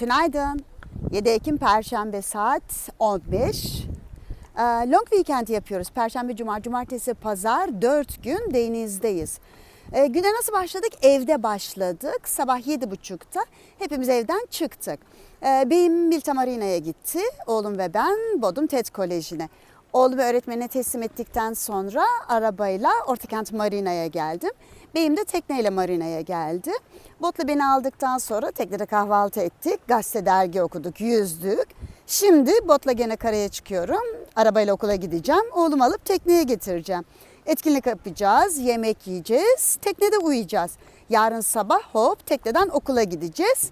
Tünaydın. 7 Ekim Perşembe saat 15. Ee, Long weekend yapıyoruz. Perşembe, Cuma, Cumartesi, Pazar 4 gün denizdeyiz. Ee, güne nasıl başladık? Evde başladık. Sabah 7.30'da hepimiz evden çıktık. Ee, beyim Milta Marina'ya gitti. Oğlum ve ben Bodrum TED Koleji'ne. Oğlumu öğretmenine teslim ettikten sonra arabayla Ortakent Marina'ya geldim. Beyim de tekneyle marinaya geldi. Botla beni aldıktan sonra teknede kahvaltı ettik. Gazete dergi okuduk, yüzdük. Şimdi botla gene karaya çıkıyorum. Arabayla okula gideceğim. Oğlumu alıp tekneye getireceğim. Etkinlik yapacağız, yemek yiyeceğiz, teknede uyuyacağız. Yarın sabah hop tekneden okula gideceğiz.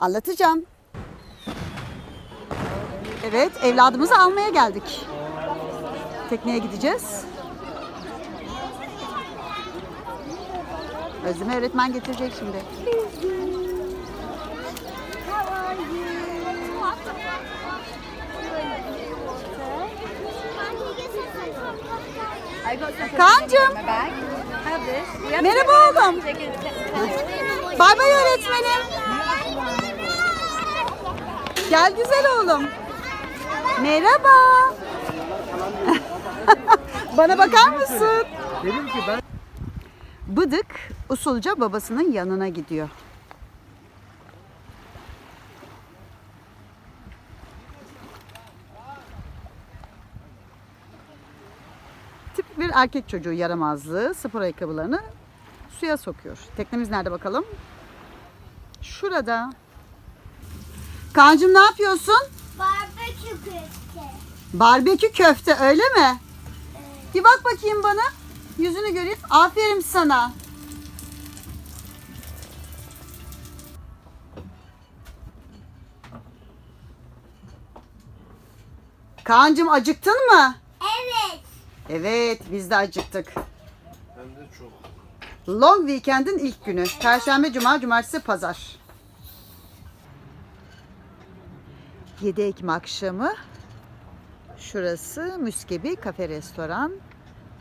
Anlatacağım. Evet, evladımızı almaya geldik. Tekneye gideceğiz. Bag. Have this. We have Merhaba oğlum. Bay bay öğretmenim. Gel güzel oğlum. Merhaba. Bana bakar mısın? Dedim ki ben usulca babasının yanına gidiyor. Tipik bir erkek çocuğu yaramazlığı spor ayakkabılarını suya sokuyor. Teknemiz nerede bakalım? Şurada. Kancım ne yapıyorsun? Barbekü köfte. Barbekü köfte öyle mi? Bir bak bakayım bana. Yüzünü göreyim. Aferin sana. Kaan'cığım acıktın mı? Evet. Evet biz de acıktık. ben de çok. Long Weekend'in ilk günü. Perşembe, Cuma, Cumartesi, Pazar. 7 Ekim akşamı. Şurası Müskebi Kafe Restoran.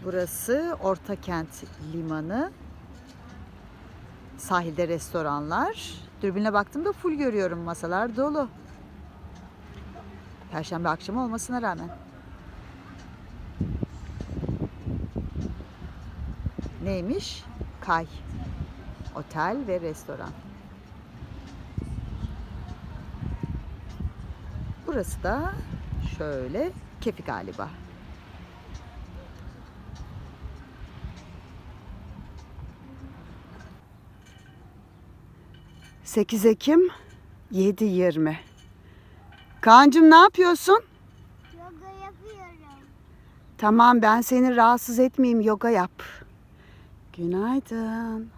Burası Ortakent Limanı. Sahilde restoranlar. Dürbünle baktığımda full görüyorum. Masalar dolu. Perşembe akşamı olmasına rağmen. Neymiş? Kay. Otel ve restoran. Burası da şöyle kefi galiba. Sekiz Ekim 7.20 Kaan'cığım ne yapıyorsun? Yoga yapıyorum. Tamam ben seni rahatsız etmeyeyim yoga yap. Günaydın. Günaydın.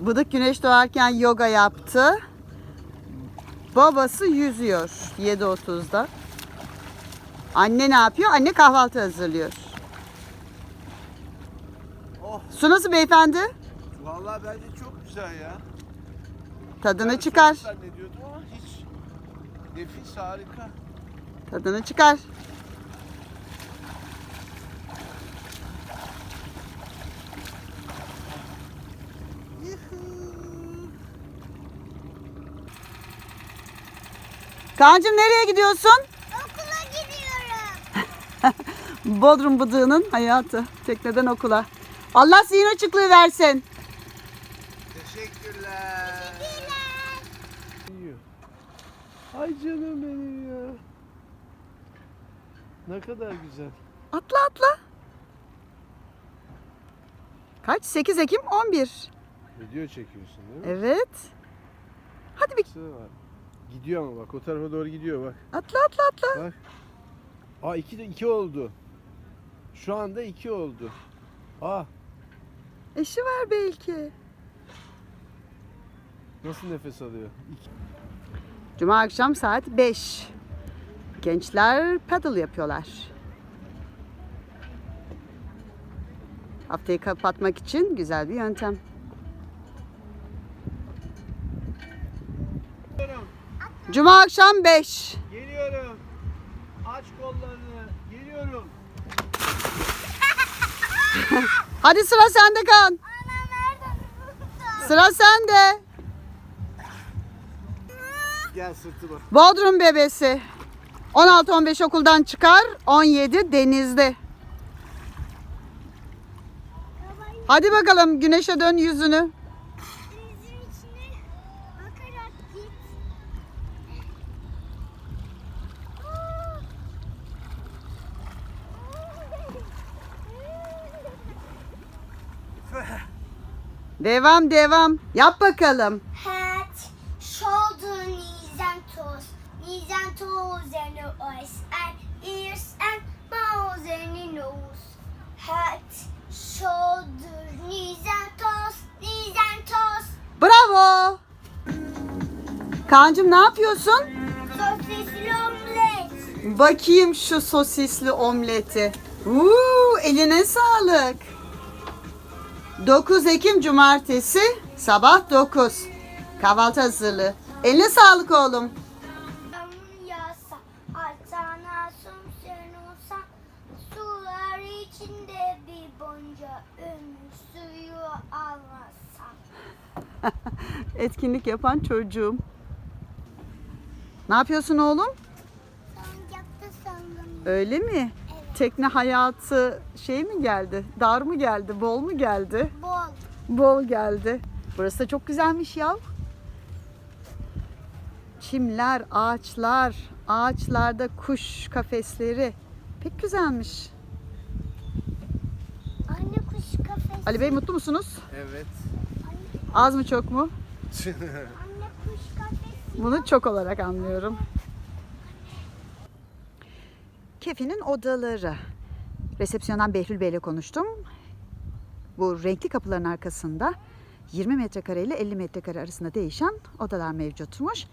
Bıdık güneş doğarken yoga yaptı. Babası yüzüyor 7.30'da. Anne ne yapıyor? Anne kahvaltı hazırlıyor. Oh. Su nasıl beyefendi? Vallahi bence çok güzel ya. Tadını Ben çıkar. zannediyordum ama hiç. Nefis harika. Tadını çıkar. Kaan'cığım nereye gidiyorsun? Bodrum bıdığının hayatı. Tekneden okula. Allah zihin açıklığı versin. Teşekkürler. Yiyor. Ay canım benim ya. Ne kadar güzel. Atla atla. Kaç? 8 Ekim 11. Video çekiyorsun değil mi? Evet. Hadi bir. Gidiyor ama bak o tarafa doğru gidiyor bak. atla atla atla. Bak. Aa iki de iki oldu. Şu anda iki oldu. Aa Eşi var belki. nasıl nefes alıyor? İki. Cuma akşam saat 5. Gençler paddle yapıyorlar. Haftayı kapatmak için güzel bir yöntem. Cuma akşam 5. Aç kollarını. Geliyorum. Hadi sıra sende kan. Ana buldun? Sıra sende. Gel sırtıma. Bodrum bebesi. 16-15 okuldan çıkar. 17 denizde. Hadi bakalım güneşe dön yüzünü. Devam devam. Yap bakalım. Head, shoulder, knees and toes. Knees and toes and eyes and ears and mouth and nose. Head, shoulder, knees and toes. Knees and toes. Bravo. Kancım ne yapıyorsun? Sosisli omlet. Bakayım şu sosisli omleti. Uuu, eline sağlık. 9 Ekim Cumartesi sabah 9. Kahvaltı hazırlığı. Eline sağlık oğlum. Etkinlik yapan çocuğum. Ne yapıyorsun oğlum? Öyle mi? Tekne hayatı şey mi geldi? Dar mı geldi? Bol mu geldi? Bol. Bol geldi. Burası da çok güzelmiş ya. Çimler, ağaçlar, ağaçlarda kuş kafesleri. Pek güzelmiş. Anne kuş kafesi. Ali Bey mutlu musunuz? Evet. Az mı çok mu? Anne kuş kafesi. Bunu çok olarak anlıyorum. Kefi'nin odaları. Resepsiyondan Behlül Bey ile konuştum. Bu renkli kapıların arkasında 20 metrekare ile 50 metrekare arasında değişen odalar mevcutmuş.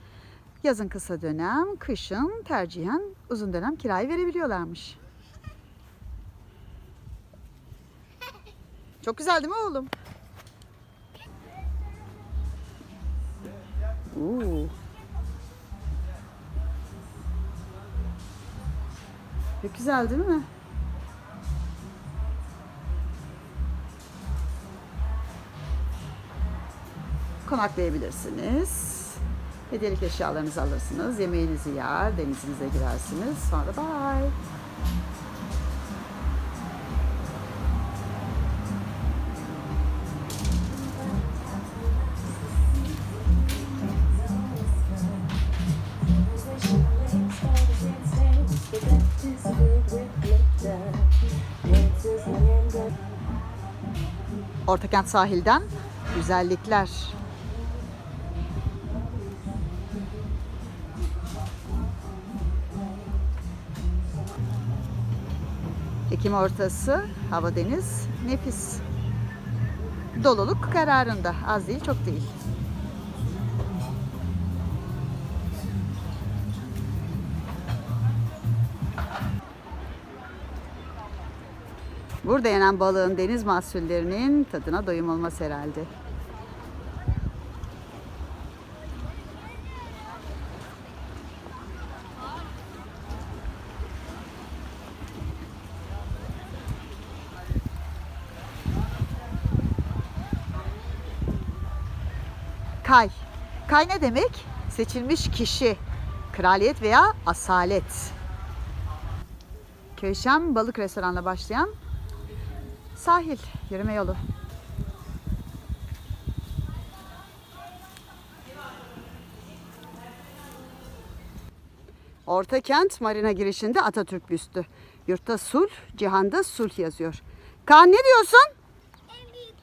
Yazın kısa dönem, kışın tercihen uzun dönem kirayı verebiliyorlarmış. Çok güzel değil mi oğlum? Oo. Çok güzel değil mi? Konaklayabilirsiniz. Hediyelik eşyalarınızı alırsınız. Yemeğinizi yer, denizinize girersiniz. Sonra bye. Ortakent sahilden güzellikler. Ekim ortası, hava deniz, nefis. Doluluk kararında, az değil çok değil. Burada yenen balığın deniz mahsullerinin tadına doyum olmaz herhalde. Kay. Kay ne demek? Seçilmiş kişi. Kraliyet veya asalet. Köyşem balık restoranla başlayan sahil yürüme yolu. Orta kent marina girişinde Atatürk büstü. Yurtta sulh, cihanda sulh yazıyor. Kaan ne diyorsun? En büyük,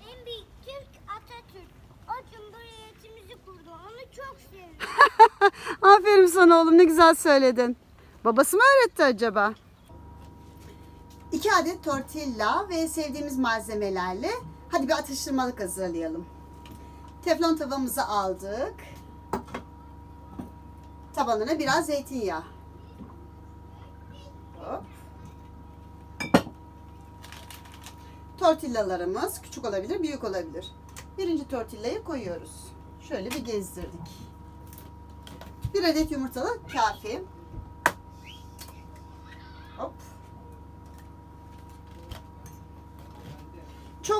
en büyük Türk Atatürk. O cumhuriyetimizi kurdu. Onu çok seviyorum. Aferin sana oğlum ne güzel söyledin. Babası mı öğretti acaba? İki adet tortilla ve sevdiğimiz malzemelerle hadi bir atıştırmalık hazırlayalım. Teflon tavamızı aldık. Tabanına biraz zeytinyağı. Hop. Tortillalarımız küçük olabilir, büyük olabilir. Birinci tortillayı koyuyoruz. Şöyle bir gezdirdik. Bir adet yumurtalı kafi. Hop.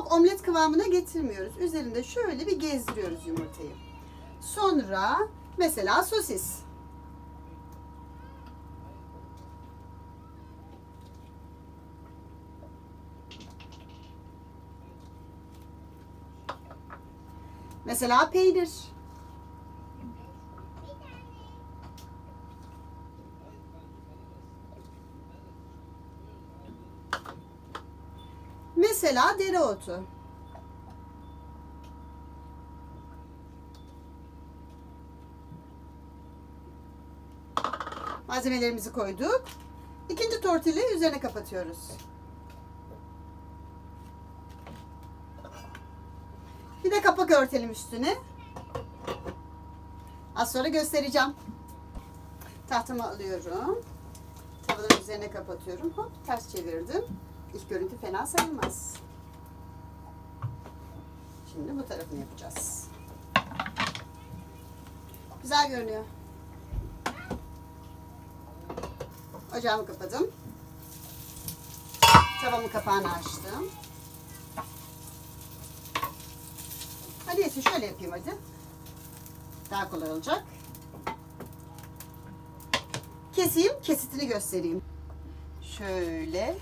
Çok omlet kıvamına getirmiyoruz. Üzerinde şöyle bir gezdiriyoruz yumurtayı. Sonra mesela sosis. Mesela peynir. Mesela dereotu. Malzemelerimizi koyduk. İkinci tortillayı üzerine kapatıyoruz. Bir de kapak örtelim üstüne. Az sonra göstereceğim. Tahtamı alıyorum. Tavanın üzerine kapatıyorum. Hop ters çevirdim. İlk görüntü fena sayılmaz. Şimdi bu tarafını yapacağız. Güzel görünüyor. Ocağımı kapadım. Tavamın kapağını açtım. Hadi Esin şöyle yapayım hadi. Daha kolay olacak. Keseyim, kesitini göstereyim. Şöyle.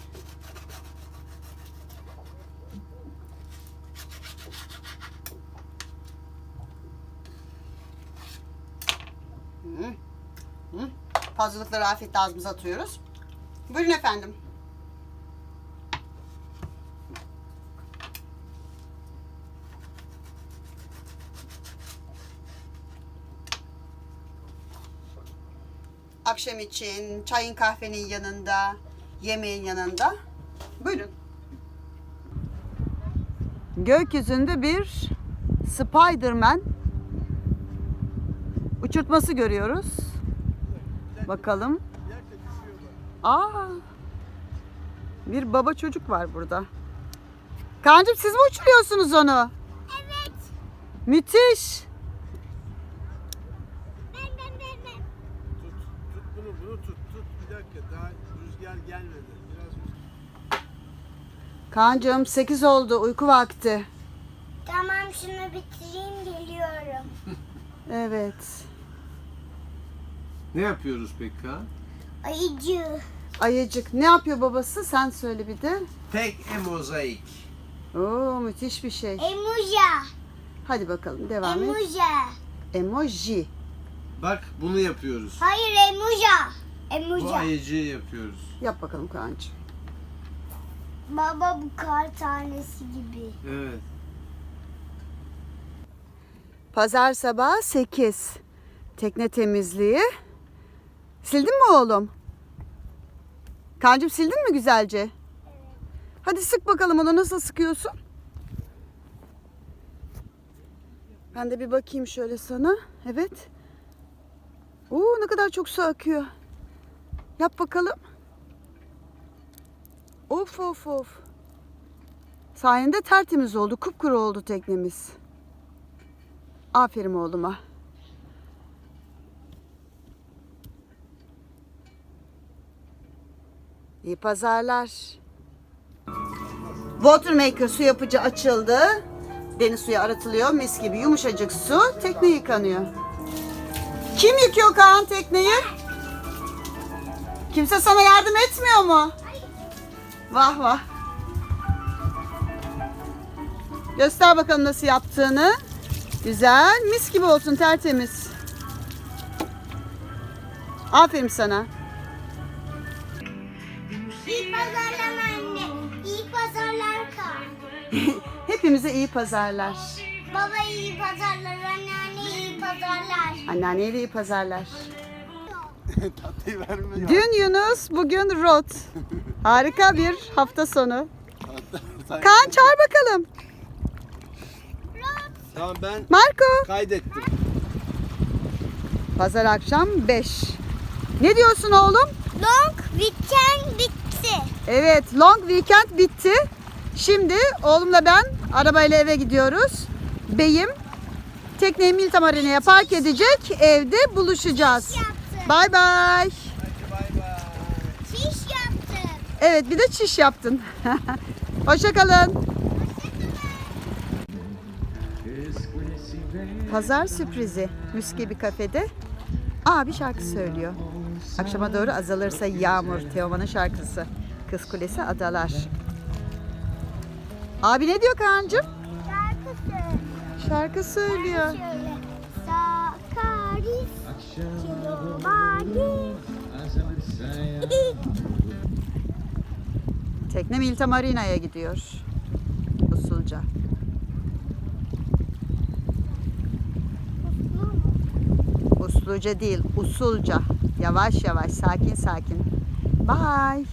Fazlalıkları afiyetle ağzımıza atıyoruz. Buyurun efendim. Akşam için çayın kahvenin yanında, yemeğin yanında. Buyurun. Gökyüzünde bir Spiderman uçurtması görüyoruz. Bakalım. Aa. Bir baba çocuk var burada. Kancım siz mi uçuruyorsunuz onu? Evet. Müthiş. Ben ben ben ben. Tut, tut bunu, bunu tut, tut. Bir dakika, daha rüzgar gelmedi. Biraz Kancım 8 oldu uyku vakti. Tamam şunu bitireyim geliyorum. Evet. Ne yapıyoruz peki Kaan? Ayıcı. Ayıcık ne yapıyor babası? Sen söyle bir de. Tek e mozaik. Oo müthiş bir şey. Emuja. Hadi bakalım devam et. Emuja. Emoji. Bak bunu yapıyoruz. Hayır emuja. Bu ayıcıyı yapıyoruz. Yap bakalım Kancım. Baba bu kar tanesi gibi. Evet. Pazar sabahı 8. Tekne temizliği. Sildin mi oğlum? Kancım sildin mi güzelce? Hadi sık bakalım onu nasıl sıkıyorsun? Ben de bir bakayım şöyle sana. Evet. Oo ne kadar çok su akıyor. Yap bakalım. Of of of. Sayende tertemiz oldu. Kupkuru oldu teknemiz. Aferin oğluma. İyi pazarlar. Watermaker su yapıcı açıldı. Deniz suyu aratılıyor. Mis gibi yumuşacık su. Tekne yıkanıyor. Kim yıkıyor Kaan tekneyi? Kimse sana yardım etmiyor mu? Vah vah. Göster bakalım nasıl yaptığını. Güzel. Mis gibi olsun tertemiz. Aferin sana. Hepimize iyi pazarlar. Baba iyi pazarlar. Anneanne iyi pazarlar. Anneanneye de iyi pazarlar. Tatlıyı verme Dün Yunus, bugün Rot. Harika bir hafta sonu. Kaan çağır bakalım. Tamam ben Marco. kaydettim. Pazar akşam 5. Ne diyorsun oğlum? Long weekend bitti. Evet, long weekend bitti. Şimdi oğlumla ben arabayla eve gidiyoruz. Beyim tekneyi Milta Marina'ya park edecek. Evde buluşacağız. Bay bay. Fiş yaptı. Evet bir de çiş yaptın. Hoşçakalın. Pazar sürprizi Müski bir kafede. Abi şarkı söylüyor. Akşama doğru azalırsa yağmur. Teoman'ın şarkısı. Kız Kulesi Adalar. Abi ne diyor Kaan'cığım? Şarkı söyle. Şarkı söylüyor. Sakaris. Tekne Milta Marina'ya gidiyor. Usulca. Usluca değil, usulca. Yavaş yavaş, sakin sakin. Bye.